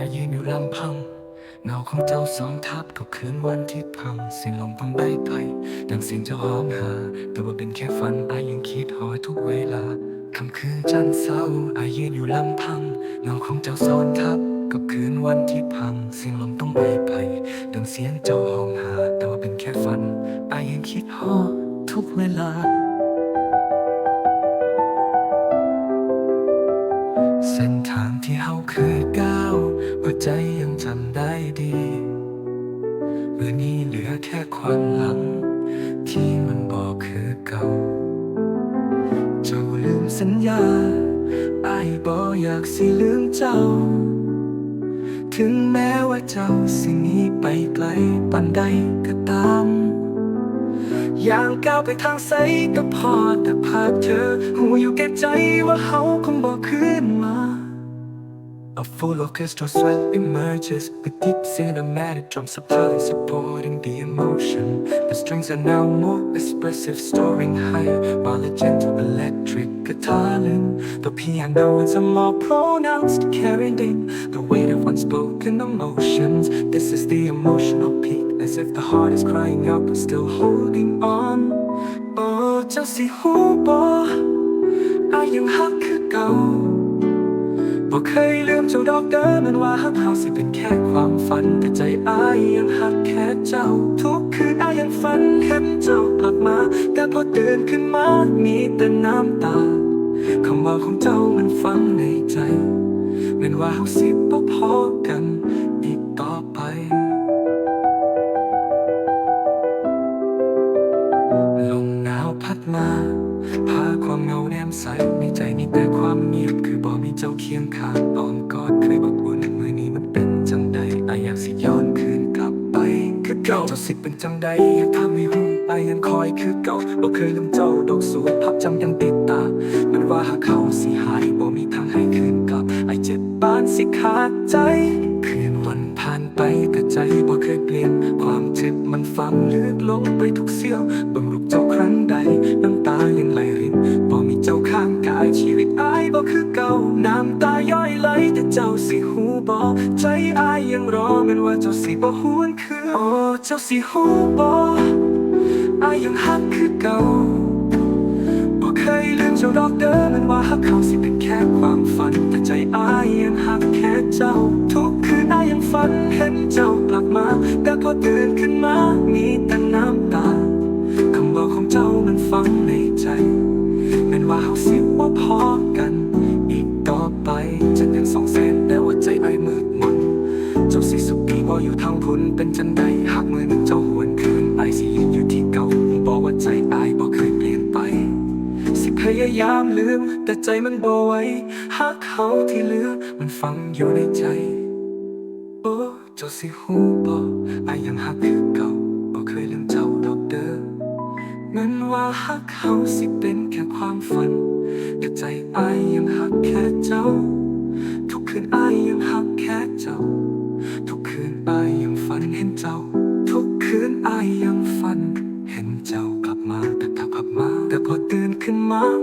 ายยืนอยู่ลำพังเงาของเจ้าสองทับทุกคืนวันที่พังเสียงลมพังใบไผ่ดังเสียงเจ้าร้องหา แต่ว่าเป็นแค่ฝันอายยังคิดหอยทุกเวลาคำคืนจันเศร้าอายยืนอยู่ลำพังเงาของเจ้าซ้อนทับกับคืนวันที่พัง เสียงลมต้องใบไผ่ดังเสียงเจ้าห้องหา แต่ว่าเป็นแค่ฝันอายยังคิดหอทุกเวลา อแค่ความหลัง ที่มันบอกคือเก่า เจ้าลืมสัญญาไอายบอกอยากสิลืมเจ้า ถึงแม้ว่าเจ้าสิหนี้ไปไกลปันใดก็ตามอย่างก้าวไปทางไสก็พอแต่ภาพเธอหูอยู่แก่ใจว่าเขาคงบอกคืนมา A full orchestra swell emerges with deep cinematic drums supply supporting the emotion. The strings are now more expressive, soaring higher while a gentle electric guitar line. The piano is a more pronounced carrying the weight of unspoken emotions. This is the emotional peak, as if the heart is crying out but still holding on. Oh, 就是好吧，阿要黑佢夠。 บอกเคยลืมเจ้าดอกเดิมมันว่าฮักเฮาสิเป็นแค่ความฝัน แต่ใจอายยังฮักแค่เจ้า ทุกคืนอายยังฝันเห็นเจ้ากลับมา แต่พอตื่นขึ้นมา มีแต่น้ำตาคำว่าของเจ้ามันฝังในใจเหมือนว่าเฮาสิบ่พอกันอีกต่อไปลมหนาวพัดมาพาความเหงาแนมใส เจ้าเคียงข้างตอนกอดเคยบอกอุ่นมือนี้มันเป็นจังใดอายอยากสิย้อนคืนกลับไปคือเก่าเจ้าสิเป็นจังใดอยากทำให้หูอายยังคอยคือเก่าบ่เคยลืมเจ้าดอกสูภาพจำยังติดตา มันว่าหากเขาสิหายบ่มีทางให้คืนกลับไอเจ็บปานสิขาดใจ อายยังรอแม้นว่าเจ้าสิบ่หวนคืนโอ้เจ้าสิหูบ่อายยังฮักคือเก่าบอกเคยลืมเจ้าดอกเดิมมันว่าฮักเขาสิเป็นแค่ความฝัน แต่ใจอายยังฮักแค่เจ้า ทุกคืนอายยังฝันเห็นเจ้ากลับมาแต่พอตื่นขึ้นมามีแต่น้ำตาคำบอกของเจ้ามันฝังในใจแม้นว่าเขาสิว่าพอ จ้าสิสุขดีบ่อยู่ทางพุนเป็นจันใดหากมือหนึ่งเจ้าหวนคืนอายสิยืนอยู่ที่เก่าบอกว่าใจอายบ่เคยเปลี่ยนไป สิพยายามลืม แต่ใจมันบ่ไหวหากเขาที่เหลือมันฝังอยู่ในใจ โอ้เจ้าสิหูบ่อายยังหักคือเก่าบ่เคยลืมเจ้าดอกเด้อเงินว่าหักเขาสิเป็นแค่ความฝันแต่ใจอายยังหักแค่เจ้า ทุกคืนอายยังหักแค่เจ้า alma